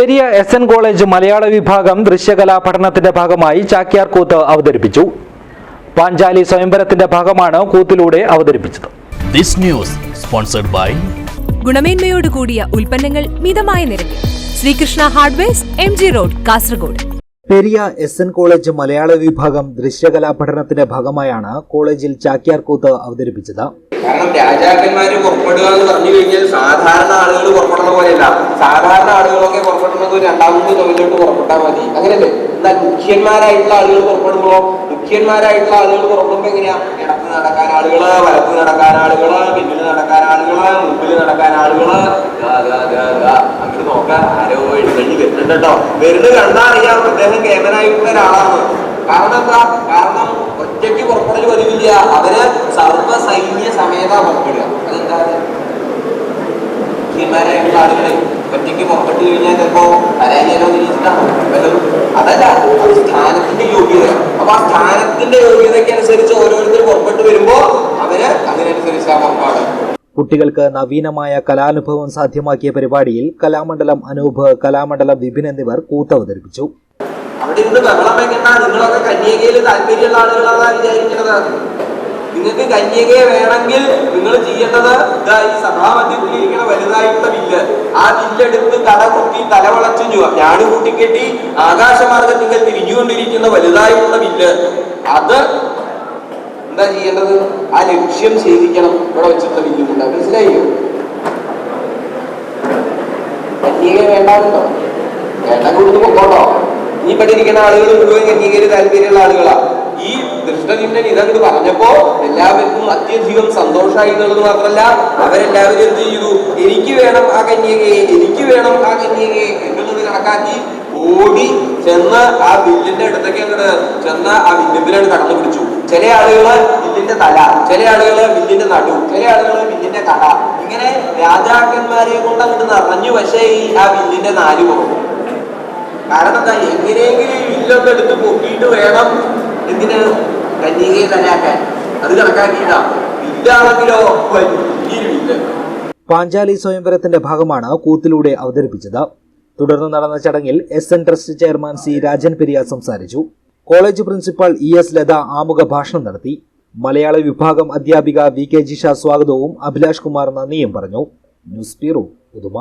Periya S N college മലയാള വിഭാഗം ദൃശ്യകലാ പഠനത്തിന്റെ ഭാഗമായി ചാക്യാർ കൂത്ത് അവതരിപ്പിച്ചു. പാഞ്ചാലി സ്വയംവരത്തിന്റെ ഭാഗമാണ് കൂത്തിലൂടെ അവതരിപ്പിച്ചത്. This news sponsored by ഗുണമേന്മയോട് കൂടിയ ഉൽപ്പന്നങ്ങൾ മിതമായ നിരക്കിൽ. Srikrishna hardwares M G road Kasaragod. Periya S N college മലയാള വിഭാഗം ദൃശ്യകലാ പഠനത്തിന്റെ ഭാഗമായാണ് കോളേജിൽ ചാക്യാർ കൂത്ത് അവതരിപ്പിച്ചത്. കാരണം രാജാക്കന്മാര് പുറപ്പെടുക എന്ന് പറഞ്ഞു കഴിഞ്ഞാൽ സാധാരണ ആളുകൾ പോലെയല്ല. സാധാരണ ആളുകളൊക്കെ പുറപ്പെടുന്നത് രണ്ടാമത്തെ തൊഴിലോട്ട് പുറപ്പെട്ടാൽ മതി. അങ്ങനെയല്ലേ? എന്നാൽ മുഖ്യന്മാരായിട്ടുള്ള ആളുകൾ പുറപ്പെടുമ്പോ മുഖ്യന്മാരായിട്ടുള്ള ആളുകൾ പുറപ്പെടുമ്പോ എങ്ങനെയാ? ഇടത്ത് നടക്കാൻ ആളുകൾ വലത്ത് നടക്കാൻ ആളുകൾ പിന്നിൽ നടക്കാൻ ആളുകൾ മുമ്പിൽ നടക്കാൻ ആളുകൾ. അങ്ങനെ നോക്കാൻ ആരോ എഴുന്നള്ളി വരുന്നുണ്ട് കേട്ടോ വരുന്നത് കണ്ടാ അറിയാം. അദ്ദേഹം കേമനായിട്ടുള്ള ഒരാളാണ്. കാരണം എന്താ? കാരണം ഒറ്റയ്ക്ക് പുറപ്പെടൽ പതിവില്ല. അവർ സർവ സൈന്യ സമേത പുറപ്പെടുക. അതെന്താ? മുഖ്യന്മാരായിട്ടുള്ള ആളുകളെ ഒറ്റയ്ക്ക് പുറപ്പെട്ടു കഴിഞ്ഞാൽ ചിലപ്പോ വരാനോ തിരിച്ചിട്ടാണോ വല്ലതും അതല്ല അത് സ്ഥാനത്തിന്റെ യോഗ്യത. അപ്പൊ ആ സ്ഥാനത്തിന്റെ യോഗ്യതയ്ക്ക് അനുസരിച്ച് ഓരോരുത്തർ പുറപ്പെട്ടു വരുമ്പോ അവർ അതിനനുസരിച്ച് ആ പുറപ്പാട്. കുട്ടികൾക്ക് നവീനമായ കലാനുഭവം സാധ്യമാക്കിയ പരിപാടിയിൽ കലാമണ്ഡലം അനൂപ് കലാമണ്ഡലം വിപിൻ എന്നിവർ കൂത്തവതരിപ്പിച്ചു അവിടെ ഇരുന്ന് ബഹളം വെക്കണ്ട നിങ്ങളൊക്കെ കന്യകയിൽ താല്പര്യമുള്ള ആളുകളാണ് വിചാരിക്കുന്നത്. നിങ്ങൾക്ക് കന്യകയെ വേണമെങ്കിൽ നിങ്ങൾ ചെയ്യേണ്ടത് ഈ സഭാമധ്യത്തിൽ വില്ല് ആ വില്ലെടുത്ത് തല കുത്തി തല വളച്ചു ഞാട് കൂട്ടിക്കെട്ടി ആകാശമാർഗത്തിൽ തിരിഞ്ഞുകൊണ്ടിരിക്കുന്ന വലുതായിട്ടുള്ള വില്ല്. അത് എന്താ ചെയ്യേണ്ടത്? ആ ലക്ഷ്യം ഛേദിക്കണം. ഇവിടെ വെച്ചിട്ടുള്ള വില്ലുമുണ്ട് മനസ്സിലായോ? കന്യകയെ വേണ്ടാറുണ്ടോ വേണ്ട കൊടുത്ത് പൊക്കോട്ടോ. ഈ പഠിക്കുന്ന ആളുകൾ മുഴുവൻ കന്യകയിൽ താല്പര്യമുള്ള ആളുകളാ. ഈ ദൃഷ്ടനിന്ദൻ ഇതങ്ങോട്ട് പറഞ്ഞപ്പോ എല്ലാവർക്കും അത്യധികം സന്തോഷമായി എന്നുള്ളത് മാത്രമല്ല അവരെല്ലാവരും എന്ത് ചെയ്തു? എനിക്ക് വേണം ആ കന്യകയെ എനിക്ക് വേണം ആ കന്യകയെ എന്നുള്ളത് കണക്കാക്കി ഓടി ചെന്ന് ആ വില്ലിന്റെ അടുത്തേക്ക് അങ്ങോട്ട് ചെന്ന് ആ വില്ലിലാണ് കടന്നു പിടിച്ചു. ചില ആളുകൾ വില്ലിന്റെ തല ചില ആളുകൾ വില്ലിന്റെ നടു ചില ആളുകൾ വില്ലിന്റെ കട. ഇങ്ങനെ രാജാക്കന്മാരെ കൊണ്ട് അങ്ങോട്ട് നിറഞ്ഞു പക്ഷേ ഈ ആ വില്ലിന്റെ നാല് പോകും കാരണം എന്താ? എങ്ങനെയെങ്കിലും ഈ വില്ലൊക്കെ എടുത്ത് പൊക്കിയിട്ട് വേണം എന്തിന്? കന്യകയെ തന്നെയാക്കാൻ അത് കണക്കാക്കിയില്ല ഇല്ലാണെങ്കിലോ പാഞ്ചാലി സ്വയംവരത്തിന്റെ ഭാഗമാണ് കൂത്തിലൂടെ അവതരിപ്പിച്ചത്. തുടർന്ന് നടന്ന ചടങ്ങിൽ S N trust chairman C Rajan Periya സംസാരിച്ചു. College principal E S Latha ആമുഖ ഭാഷണം നടത്തി. മലയാള വിഭാഗം അധ്യാപിക വി കെ ജിഷ സ്വാഗതവും അഭിലാഷ് കുമാർ നന്ദിയും പറഞ്ഞു. News bureau Uduma.